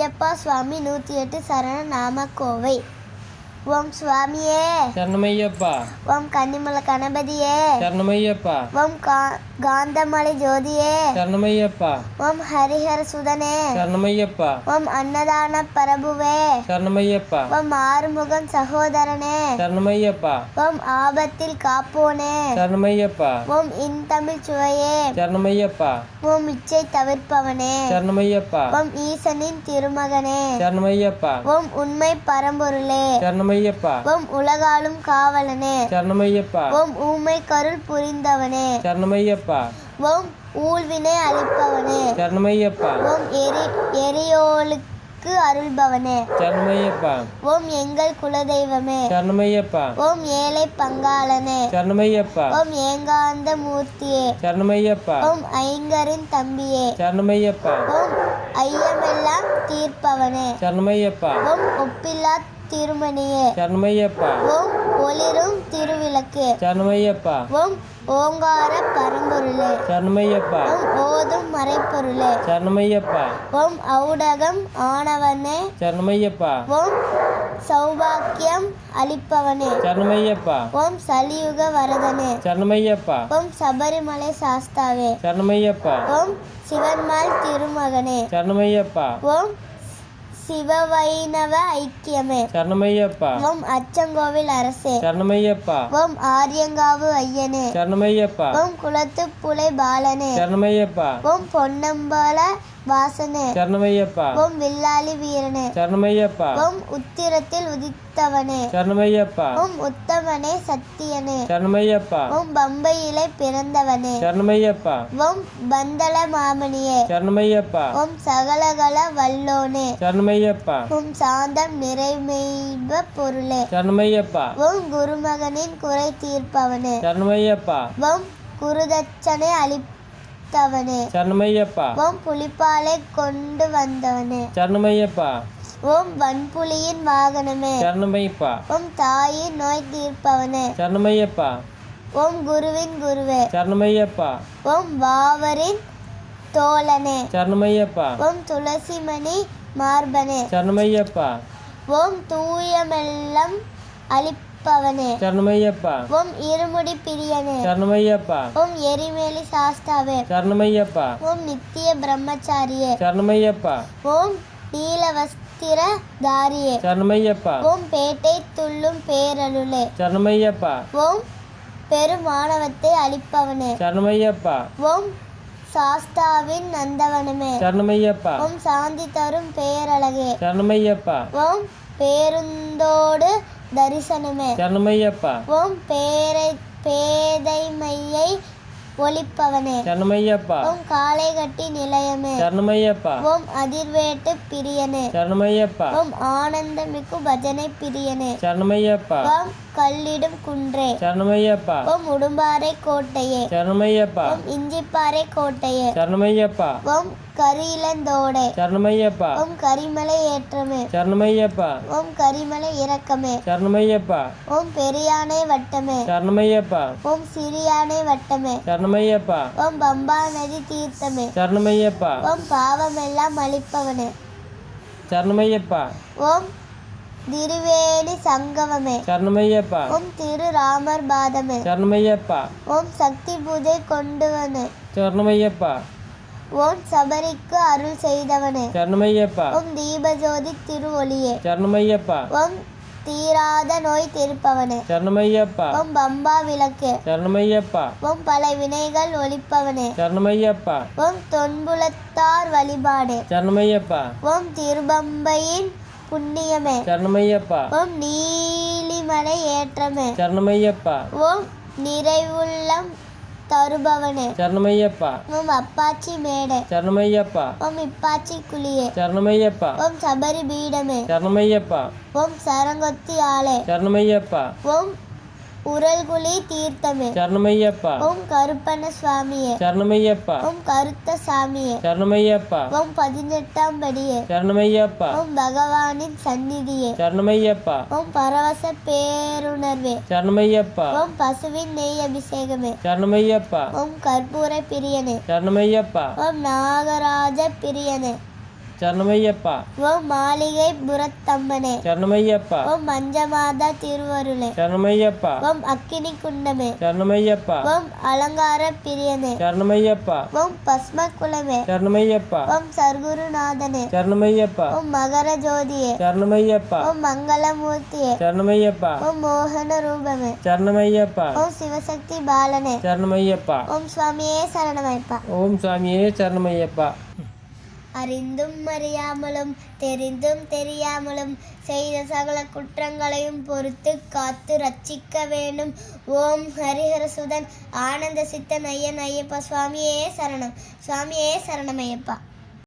ஐயப்பா சுவாமி நூற்றி எட்டு சரண நாமக்கோவை. ஓம் சுவாமியே சரணமையப்பா ஓம் கன்னிமலை கணபதியே சரணமையப்பா ஓம் காந்தமலை ஜோதியே சரணமையப்பா ஓம் ஹரிஹர சுதனே சரணமையப்பா ஓம் அன்னதான பிரபுவே சரணமையப்பா ஓம் ஆறுமுகம் சகோதரனே சரணமையப்பா ஓம் ஆபத்தில் காப்போனே சரணமையப்பா ஓம் இன்தமிழ் சுவையே சரணமையப்பா ஓம் இச்சை தவிர்ப்பவனே சரணமையப்பா ஓம் ஈசனின் திருமகனே சரணமையப்பா ஓம் உண்மை பரம்பொருளே சரணமையப்பா ஓம் உலகாலும் காவலனே சரணமையப்பா ஓம் ஊமை கருள் புரிந்தவனே சரணமையப்பா ஓம் ஊழ்வினை அளிப்பவனே சரணமையப்பா ஓம் எரி எரியோளுக்கு அருள்பவனே சரணமையப்பா ஓம் எங்கள் குலதெய்வமே சரணமையப்பா ஓம் ஏழை பங்காளனே சரணமையப்பா ஓம் ஏகாந்த மூர்த்தியே சரணமையப்பா ஓம் ஐங்கரின் தம்பியே சரணமையப்பா ஓம் ஐயமெல்லாம் தீர்ப்பவனே சரணமையப்பா ஓம் ஒப்பில்லா திருமணியே. சரணமையப்பா. ஓம் ஒளிரும் திருவிளக்கு. சரணமையப்பா. ஓம் ஓங்கார பரம்பொருளே. சரணமையப்பா. ஓம் ஓதும் மறைப்பொருளே. சரணமையப்பா. ஓம் ஔடகம் ஆனவனே. சரணமையப்பா. ஓம் சௌபாக்கியம் அளிப்பவனே. சரணமையப்பா. ஓம் சலியுக வரதனே. சரணமையப்பா. ஓம் சபரிமலை சாஸ்தாவே. சரணமையப்பா. ஓம் சிவன்மால் திருமகனே. சரணமையப்பா. ஓம் சிவவைணவ ஐக்கியமே. சரணமையப்பா. ஓம் அச்சங்கோவில் அரசே. சரணமையப்பா. ஓம் ஆரியங்காவு ஐயனே. சரணமையப்பா. ஓம் குளத்து புலை பாலனே. சரணமையப்பா. ஓம் பொன்னம்பல வாசனே. சரணமையப்பா. ஓம் வில்லாளி வீரனே. சரணமையப்பா. ஓம் உத்திரத்தில் உதித்தவனே. சரணமையப்பா. ஓம் உத்தமனே சத்தியனே. சரணமையப்பா. ஓம் பம்பையிலே பிறந்தவனே. சரணமையப்பா. ஓம் பந்தள மாமணியே. சரணமையப்பா. ஓம் சகலகல வல்லோனே. சரணமையப்பா. ஓம் சாந்தம் நிறைமெய்ப பொருளே. சரணமையப்பா. ஓம் குருமகனின் குறை தீர்ப்பவனே. சரணமையப்பா. ஓம் குருதட்சணை அளித்தவனே சரணமையப்பா. ஓம் புலிப்பாலை கொண்டு வந்தவனே. சரணமையப்பா. ஓம் வன்புலியின் வாகனமே. சரணமையப்பா ஓம் தாயின் நோய் தீர்ப்பவனே. சரணமையப்பா. ஓம் குருவின் குருவே. சரணமையப்பா. ஓம் வாவரின் தோழனே. சரணமையப்பா. ஓம் துளசிமணி மார்பனே. சரணமையப்பா. ஓம் தூயமெல்லம் அளிப்பவனே சரணமையப்பா. ஓம் இருமுடி பிரியனே. சரணமையப்பா. ஓம் எரிமேலி சாஸ்தாவே. சரணமையப்பா. ஓம் நித்திய பிரம்மச்சாரியே. சரணமையப்பா. ஓம் நீலவஸ்திர தாரியே. சரணமையப்பா. ஓம் பேட்டை துள்ளும் பேரருளே. சரணமையப்பா. ஓம் பெருமானவத்தை அளிப்பவனே. சரணமையப்பா. ஓம் சாஸ்தாவின் நந்தவனமே. சரணமையப்பா. ஓம் சாந்தி தரும் பேரழகே. சரணமையப்பா. ஓம் பேருந்தோடு தரிசனமே. சரணமையப்பா. ஓம் பேரை பேதைமையை ஒளிப்பவனே சரணமையப்பா. ஓம் காளை கட்டி நிலையமே. சரணமையப்பா. ஓம் அதிர்வேட்டு பிரியனே. சரணமையப்பா. ஓம் ஆனந்தமிக்கு பஜனை பிரியனே. சரணமையப்பா. ஓம் கல்லிடும் குன்றே சரணமையப்பா ஓம் உடும்பாறை கோட்டையே சரணமையப்பா ஓம் இஞ்சிப்பாறை கோட்டையே சரணமையப்பா ஓம் கரியிலந்தோடே சரணமையப்பா ஓம் கரிமலை ஏற்றமே சரணமையப்பா ஓம் கரிமலை இறக்கமே சரணமையப்பா ஓம் பெரியானை வட்டமே சரணமையப்பா ஓம் சிறியானை வட்டமே சரணமையப்பா ஓம் பம்பா நதி தீர்த்தமே சரணமையப்பா ஓம் பாவமெல்லாம் அழிப்பவனே சரணமையப்பா ஓம் திருவேணி சங்கமமே. சரணமையப்பா. ஓம் திரு ராமர் பாதமே. சரணமையப்பா. ஓம் சக்தி பூஜை கொண்டுவனே. சரணமையப்பா. ஓம் சபரிக்கு அருள் செய்தவனே. சரணமையப்பா. ஓம் தீபஜோதி திருவொளியே. சரணமையப்பா. ஓம் தீராத நோய் தீர்ப்பவனே. சரணமையப்பா. ஓம் பம்பா விளக்கு. சரணமையப்பா. ஓம் பல வினைகள் ஒழிப்பவனே. சரணமையப்பா. ஓம் தொன்புலத்தார் வழிபாடு. சரணமையப்பா. ஓம் திருபம்பையின் புண்ணியமே. சரணமையப்பா. ஓம் நீலிமலை ஏற்றமே. சரணமையப்பா. ஓம் நிறைவுள்ளம் தருபவனே. சரணமையப்பா. ஓம் அப்பாச்சி மேடை. சரணமையப்பா. ஓம் இப்பாச்சி குழியே சரணமையப்பா. ஓம் சபரி பீடமே சரணமையப்பா. ஓம் சரங்கொத்தி ஆலை சரணமையப்பா. ஓம் உரல்குழி தீர்த்தமே. சரணமையப்பா. ஓம் கருப்பண்ண சுவாமியே. சரணமையப்பா. ஓம் கருத்த சாமியே. சரணமையப்பா. ஓம் பதினெட்டாம் படியே. சரணமையப்பா. ஓம் பகவானின் சந்நிதியே. சரணமையப்பா. ஓம் பரவச பேருணர்வே. சரணமையப்பா. ஓம் பசுவின் நெய் அபிஷேகமே. சரணமையப்பா. ஓம் கற்பூர பிரியனே. சரணமையப்பா. ஓம் நாகராஜ பிரியனே. சரணமையப்பா ஓம் மாளிகை புறத்தம்மனே சரணமையப்பா ஓம் மஞ்சமாதா திருவருளே சரணமையப்பா ஓம் அக்கினி குண்டமே சரணமையப்பா ஓம் அலங்கார பிரியனே சரணமையப்பா ஓம் பஸ்ம குலமே சரணமையப்பா ஓம் சர்க்குருநாதனே சரணமையப்பா ஓம் மகர ஜோதியே சரணமையப்பா ஓம் மங்களமூர்த்தியே சரணமையப்பா ஓம் மோகன ரூபமே சரணமையப்பா ஓம் சிவசக்தி பாலனே சரணமையப்பா ஓம் சுவாமியே சரணமைப்பா ஓம் சாமியே சரணமையப்பா அறிந்தும் அறியாமலும் தெரிந்தும் தெரியாமலும் செய்த சகல குற்றங்களையும் பொறுத்து காத்து ரட்சிக்க வேண்டும். ஓம் ஹரிஹரசுதன். ஆனந்த சித்தன். ஐயன். ஐயப்பா. சுவாமியே சரணம். சுவாமியே சரணம் ஐயப்பா.